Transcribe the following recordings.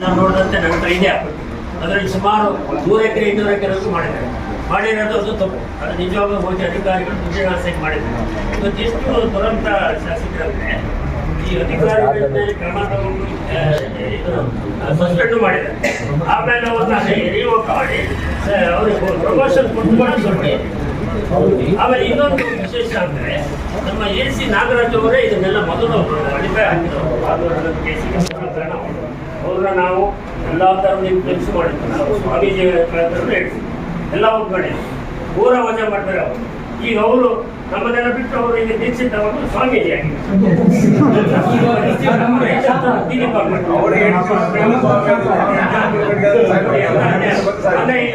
ನಾವು ನೋಡಿದಂತೆ ನನ್ನ ಹತ್ರ ಇದೆ ಅದರಲ್ಲಿ ಸುಮಾರು ನೂರು ಎಕರೆ, ಇನ್ನೂರು ಎಕರೆವರೆಗೂ ಮಾಡಿದ್ದಾರೆ. ಮಾಡಿರೋದು ಅದು ತಪ್ಪು. ಅದು ನಿಜವಾಗ್ಲೂ ಹೋಗಿ ಅಧಿಕಾರಿಗಳು ದುಡ್ಡಿನ ಮಾಡಿದ್ದಾರೆ. ಇವತ್ತಿಷ್ಟು ದುರಂತ ಶಾಸಕರಂದ್ರೆ ಈ ಅಧಿಕಾರಿಗಳ ಮೇಲೆ ಕ್ರಮ ತಗೊಂಡು ಸಸ್ಪೆಂಡ್ ಮಾಡಿದ್ದಾರೆ. ಆಮೇಲೆ ಅವ್ರನ್ನ ರಿವೋಕ್ ಮಾಡಿ ಅವ್ರಿಗೆ ಪ್ರಮೋಷನ್ ಕೊಟ್ಟು ಸ್ವಲ್ಪ ಆಮೇಲೆ ಇನ್ನೊಂದು ವಿಶೇಷ ಅಂದ್ರೆ, ನಮ್ಮ ಎ ಸಿ ನಾಗರಾಜ್ ಅವರೇ ಇದನ್ನೆಲ್ಲ ಮೊದಲು ಅಡಿಪಾಯ ಹಾಕಿದ್ರು. ಅವ್ರನ್ನ ನಾವು ಎಲ್ಲ ನೀವು ಕೆಲಸ ಮಾಡಿದ್ವಿ ನಾವು ಸ್ವಾಮೀಜಿ ಹೇಳಿದ್ವಿ ಎಲ್ಲ ಒಪ್ಕೊಂಡಿದ್ವಿ ಪೂರ ವಜಾ ಮಾಡ್ತಾರೆ ಅವರು. ಈಗ ಅವರು ನಮ್ಮನ್ನೆಲ್ಲ ಬಿಟ್ಟು ಅವರು ಈಗ ದೀಕ್ಷೆ ತಗೊಂಡು ಸ್ವಾಮೀಜಿ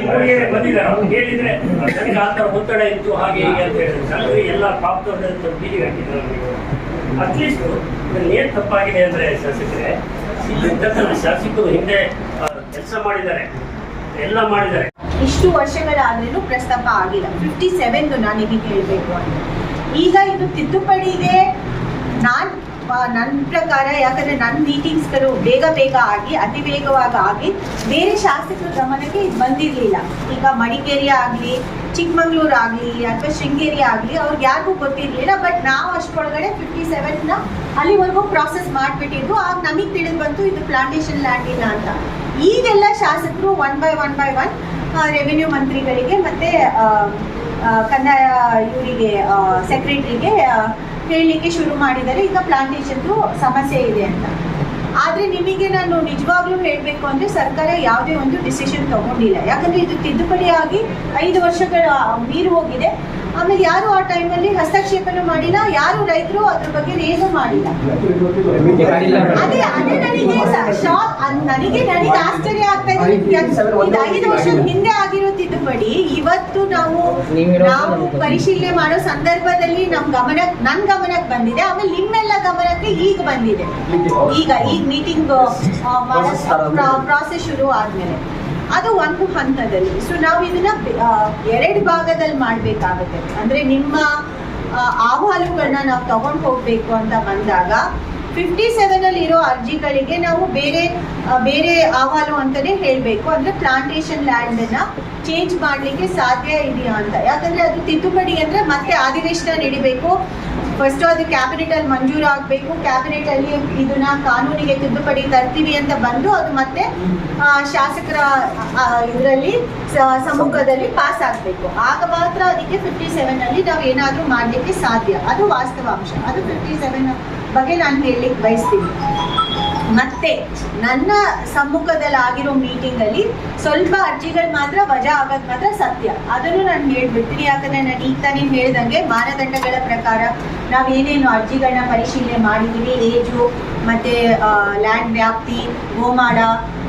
ಊರಿಗೆ ಬಂದಿದ್ದಾರೆ. ಅವ್ರು ಹೇಳಿದ್ರೆ ನನಗೆ ಆ ಥರ ಒತ್ತಡ ಇತ್ತು ಹಾಗೆ ಹೀಗೆ ಅಂತ ಹೇಳಿದ್ರು. ನನಗೆ ಎಲ್ಲ ಪಾಪದವ್ರ ಬೀದಿಗೆ ಹಾಕಿದ್ರು. ಅಟ್ಲೀಸ್ಟ್ ಏನ್ ತಪ್ಪಾಗಿದೆ ಅಂದ್ರೆ ಶಾಸಕರೇ ಇಲ್ಲಿರ್ತಕ್ಕಂಥ ಶಾಸಕರು ಹಿಂದೆ ಕೆಲಸ ಮಾಡಿದ್ದಾರೆ. ಎಲ್ಲ ಮಾಡಿದ್ದಾರೆ. ಇಷ್ಟು ವರ್ಷಗಳಾದ್ರೂ ಪ್ರಸ್ತಾಪ ಆಗಿಲ್ಲ. ಫಿಫ್ಟಿ ಸೆವೆನ್ ನಾನು ನಿಮಗೆ ಹೇಳಬೇಕು ಅಂತ. ಈಗ ಇದು ತಿದ್ದುಪಡಿಗೆ ನಾನು ನನ್ನ ಪ್ರಕಾರ, ಯಾಕಂದ್ರೆ ನನ್ನ ಮೀಟಿಂಗ್ಸ್ಗಳು ಬೇಗ ಬೇಗ ಆಗಿ, ಅತಿ ವೇಗವಾಗಿ ಆಗಿ, ಬೇರೆ ಶಾಸಕರ ಗಮನಕ್ಕೆ ಇದು ಬಂದಿರಲಿಲ್ಲ. ಈಗ ಮಡಿಕೇರಿ ಆಗಲಿ, ಚಿಕ್ಕಮಂಗ್ಳೂರು ಆಗಲಿ, ಅಥವಾ ಶೃಂಗೇರಿ ಆಗಲಿ, ಅವ್ರಿಗೆ ಯಾರಿಗೂ ಗೊತ್ತಿರಲಿಲ್ಲ ಬಟ್ ನಾವು ಅಷ್ಟರೊಳಗಡೆ ಫಿಫ್ಟಿ ಸೆವೆನ್ನ ಅಲ್ಲಿವರೆಗೂ ಪ್ರಾಸೆಸ್ ಮಾಡ್ಬಿಟ್ಟಿದ್ರು ಆಗ ನಮಗೆ ತಿಳಿದು ಬಂತು ಇದು ಪ್ಲಾಂಟೇಶನ್ ಲ್ಯಾಂಡ್ ಇಲ್ಲ ಅಂತ. ಈಗೆಲ್ಲ ಶಾಸಕರು one by one by one revenue ಮಂತ್ರಿಗಳಿಗೆ ಮತ್ತೆ ಕನ್ನಡ ಇವರಿಗೆ ಸೆಕ್ರೆಟರಿಗೆ ಹೇಳಲಿಕ್ಕೆ ಶುರು ಮಾಡಿದರೆ ಈಗ ಪ್ಲಾಂಟೇಶನ್ದು ಸಮಸ್ಯೆ ಇದೆ ಅಂತ. ಆದರೆ ನಿಮಗೆ ನಾನು ನಿಜವಾಗ್ಲೂ ಹೇಳಬೇಕು ಅಂದರೆ ಸರ್ಕಾರ ಯಾವುದೇ ಒಂದು ಡಿಸಿಷನ್ ತಗೊಂಡಿಲ್ಲ. ಯಾಕಂದರೆ ಇದು ತಿದ್ದುಪಡಿ ಆಗಿ ಐದು ವರ್ಷಗಳ ಮೀರಿ ಹೋಗಿದೆ. ಆಮೇಲೆ ಯಾರು ಆ ಟೈಮಲ್ಲಿ ಹಸ್ತಕ್ಷೇಪನೂ ಮಾಡಿಲ್ಲ. ಯಾರು ರೈತರು ಅದ್ರ ಬಗ್ಗೆ ರೇಸು ಮಾಡಿಲ್ಲ. ಅದೇ, ಅದ್ ನನಗೆ ನನಗೆ ಆಶ್ಚರ್ಯ ಆಗ್ತಾ ಇದೆ. ಐದು ವರ್ಷದ ಹಿಂದೆ ಆಗಿರೋ ತಿದ್ದುಪಡಿ ಇವತ್ತು ನಾವು ನಾವು ಪರಿಶೀಲನೆ ಮಾಡೋ ಸಂದರ್ಭದಲ್ಲಿ ನಮ್ ಗಮನ ನನ್ ಗಮನಕ್ಕೆ ಬಂದಿದೆ. ಆಮೇಲೆ ನಿಮ್ಮೆಲ್ಲ ಗಮನಕ್ಕೆ ಈಗ ಬಂದಿದೆ. ಈಗ ಈಗ ಮೀಟಿಂಗ್ ಪ್ರಾಸೆಸ್ ಶುರು ಆದ್ಮೇಲೆ. ಅದು ಒಂದು ಹಂತದಲ್ಲಿ. ಸೊ ನಾವು ಇದನ್ನ ಬೆ- ಎರಡು ಭಾಗದಲ್ಲಿ ಮಾಡ್ಬೇಕಾಗುತ್ತೆ. ಅಂದ್ರೆ ನಿಮ್ಮ ಆ, ಅಹವಾಲುಗಳನ್ನ ನಾವು ತಗೊಂಡು ಹೋಗ್ಬೇಕು ಅಂತ ಬಂದಾಗ ಫಿಫ್ಟಿ ಸೆವೆನ್ ಅಲ್ಲಿ ಇರೋ ಅರ್ಜಿಗಳಿಗೆ ನಾವು ಬೇರೆ ಬೇರೆ ಅಹವಾಲು ಅಂತಾನೆ ಹೇಳಬೇಕು. ಅಂದ್ರೆ ಪ್ಲಾಂಟೇಶನ್ ಲ್ಯಾಂಡ್ ಅನ್ನ ಚೇಂಜ್ ಮಾಡ್ಲಿಕ್ಕೆ ಸಾಧ್ಯ ಇದೆಯಾ ಅಂತ. ಯಾಕಂದ್ರೆ ಅದು ತಿದ್ದುಪಡಿ ಅಂದ್ರೆ ಮತ್ತೆ ಅಧಿವೇಶನ ನಡಿಬೇಕು. ಫಸ್ಟ್ ಅದು ಕ್ಯಾಬಿನೆಟ್ ಅಲ್ಲಿ ಮಂಜೂರು ಆಗಬೇಕು. ಕ್ಯಾಬಿನೆಟ್ ಅಲ್ಲಿ ಇದನ್ನ ಕಾನೂನಿಗೆ ತಿದ್ದುಪಡಿ ತರ್ತೀವಿ ಅಂತ ಬಂದು ಅದು ಮತ್ತೆ ಶಾಸಕರ ಇದರಲ್ಲಿ ಸಮ್ಮುಖದಲ್ಲಿ ಪಾಸ್ ಆಗಬೇಕು. ಆಗ ಮಾತ್ರ ಅದಕ್ಕೆ ಫಿಫ್ಟಿ ಸೆವೆನ್ ಅಲ್ಲಿ ನಾವು ಏನಾದರೂ ಮಾಡಲಿಕ್ಕೆ ಸಾಧ್ಯ. ಅದು ವಾಸ್ತವಾಂಶ. ಅದು ಫಿಫ್ಟಿ ಸೆವೆನ್ ಬಗ್ಗೆ ನಾನು ಹೇಳಲಿಕ್ಕೆ ಬಯಸ್ತೀನಿ. ಮತ್ತೆ ನನ್ನ ಸಮ್ಮುಖದಲ್ಲಿ ಆಗಿರೋ ಮೀಟಿಂಗ್ ಅಲ್ಲಿ ಸ್ವಲ್ಪ ಅರ್ಜಿಗಳು ಮಾತ್ರ ವಜಾ ಆಗೋದು ಮಾತ್ರ ಸತ್ಯ. ಅದನ್ನು ನಾನು ಹೇಳ್ಬಿಡ್ತೀನಿ. ಯಾಕಂದ್ರೆ ನಾನು ಈಗ ತಾನೇ ಹೇಳ್ದಂಗೆ ಮಾನದಂಡಗಳ ಪ್ರಕಾರ ನಾವು ಏನೇನು ಅರ್ಜಿಗಳನ್ನ ಪರಿಶೀಲನೆ ಮಾಡಿದ್ದೀವಿ ಏಜು ಮತ್ತೆ ಲ್ಯಾಂಡ್ ವ್ಯಾಪ್ತಿ ಗೋಮಾಳ ಆ,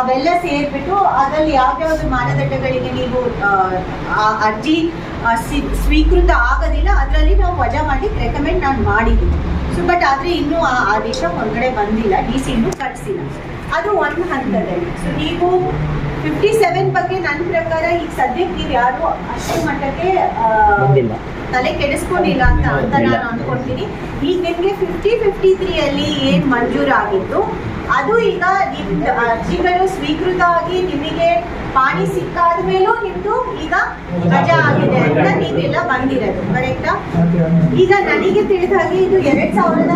ಅವೆಲ್ಲ ಸೇರ್ಬಿಟ್ಟು ಅದರಲ್ಲಿ ಯಾವ್ಯಾವ್ದು ಮಾನದಂಡಗಳಿಗೆ ನೀವು ಅರ್ಜಿ ಸ್ವೀಕೃತ ಆಗೋದಿಲ್ಲ ಅದರಲ್ಲಿ ನಾವು ವಜಾ ಮಾಡಿ ರೆಕಮೆಂಡ್ ನಾನು ಮಾಡಿದ್ದೀನಿ. ಸೊ ಬಟ್ ಆದರೆ ಇನ್ನೂ ಆ ಆದೇಶ ಹೊರಗಡೆ ಬಂದಿಲ್ಲ ಡಿ ಸಿ ಇನ್ನೂ ಕಟ್ಸಿಲ್ಲ. ಅದು ಒಂದು ಹಂತದಲ್ಲಿ. ಸೊ ನೀವು ಫಿಫ್ಟಿ ಸೆವೆನ್ ಬಗ್ಗೆ ನನ್ನ ಪ್ರಕಾರ ಈಗ ಸದ್ಯಕ್ಕೆ ನೀವು ಯಾರು ಅಷ್ಟು ಮಟ್ಟಕ್ಕೆ ತಲೆ ಕೆಡಿಸ್ಕೊಂಡಿಲ್ಲ ಅಂತ ಅಂತ ನಾನು ಅನ್ಕೊಂತೀನಿ. ಈಗ ನಿಮಗೆ ಫಿಫ್ಟಿ ಫಿಫ್ಟಿ ತ್ರೀಯಲ್ಲಿ ಏನು ಮಂಜೂರಾಗಿತ್ತು? ಅದು ಈಗ ನಿಮ್ದು ಅರ್ಜಿಗಳು ಸ್ವೀಕೃತ ಆಗಿ ನಿಮಗೆ ಪಾಣಿ ಸಿಕ್ಕಾದ ಮೇಲೂ ನಿಮ್ದು ಈಗ ರಜಾ ಆಗಿದೆ ಅಂತ ನೀವೆಲ್ಲ ಬಂದಿರೋದು ಕರೆಕ್ಟಾ ಈಗ ನನಗೆ ತಿಳಿದ ಹಾಗೆ ಇದು ಎರಡ್ ಸಾವಿರದ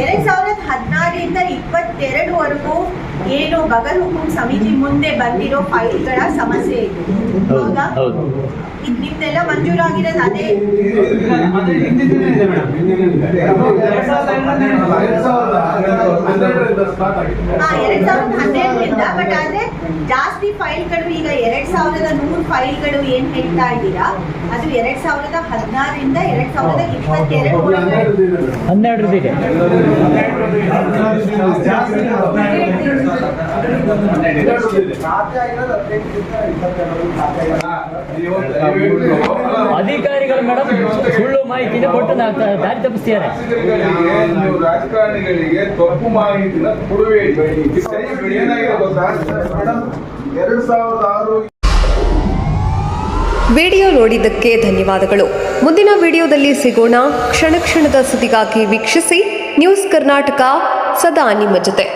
ಎರಡ್ ಸಾವಿರದ ಹದಿನಾರರಿಂದ ಇಪ್ಪತ್ತೆರಡುವರೆಗೂ ಏನು ಬಗರ್ ಹುಕುಂ ಸಮಿತಿ ಮುಂದೆ ಬಂದಿರೋ ಫೈಲ್ಗಳ ಸಮಸ್ಯೆ ಇದೆ. ಹೌದಾ ಇದ್ ನಿಮ್ದೆಲ್ಲ ಮಂಜೂರಾಗಿರೋದು ಅದೇ? ಹಾ ಎರಡ್ ಸಾವಿರದ ಹನ್ನೆರಡರಿಂದ ಬಟ್ ಆದ್ರೆ ಜಾಸ್ತಿ ಫೈಲ್ಗಳು ಈಗ ಎರಡ್ ಸಾವಿರದ ನೂರು ಫೈಲ್ಗಳು ಏನ್ ಹೇಳ್ತಾ ಇದ್ದೀರಾ? ಅದು ಎರಡ್ ಸಾವಿರದ ಹದಿನಾರರಿಂದ ಎರಡ್ ಸಾವಿರದ ಇಪ್ಪತ್ತೆರಡು ಹನ್ನೆರಡರದಿದೆ ಅಧಿಕಾರಿಗಳು ಮೇಡಮ್ ಸುಳ್ಳು ಮಾಹಿತಿನ ಕೊಟ್ಟು ದಾರಿ ತಪ್ಪಿಸ್ತಿದ್ದಾರೆ. ರಾಜಕಾರಣಿಗಳಿಗೆ ನೀವು ರಾಜಕಾರಣಿಗಳಿಗೆ ತಪ್ಪು ಮಾಹಿತಿನ ಕೊಡಬೇಡಿ ಏನಾಗಿದೆ ಗೊತ್ತಾ? ಮೇಡಮ್ ಎರಡ್ ಸಾವಿರದ ಆರು ವಿಡಿಯೋ ನೋಡಿದ್ದಕ್ಕೆ ಧನ್ಯವಾದಗಳು. ಮುಂದಿನ ವಿಡಿಯೋದಲ್ಲಿ ಸಿಗೋಣ. ಕ್ಷಣ ಕ್ಷಣದ ಸುದ್ದಿಗಾಗಿ ವೀಕ್ಷಿಸಿ ನ್ಯೂಸ್ ಕರ್ನಾಟಕ സാധാ അനിമജത്തെ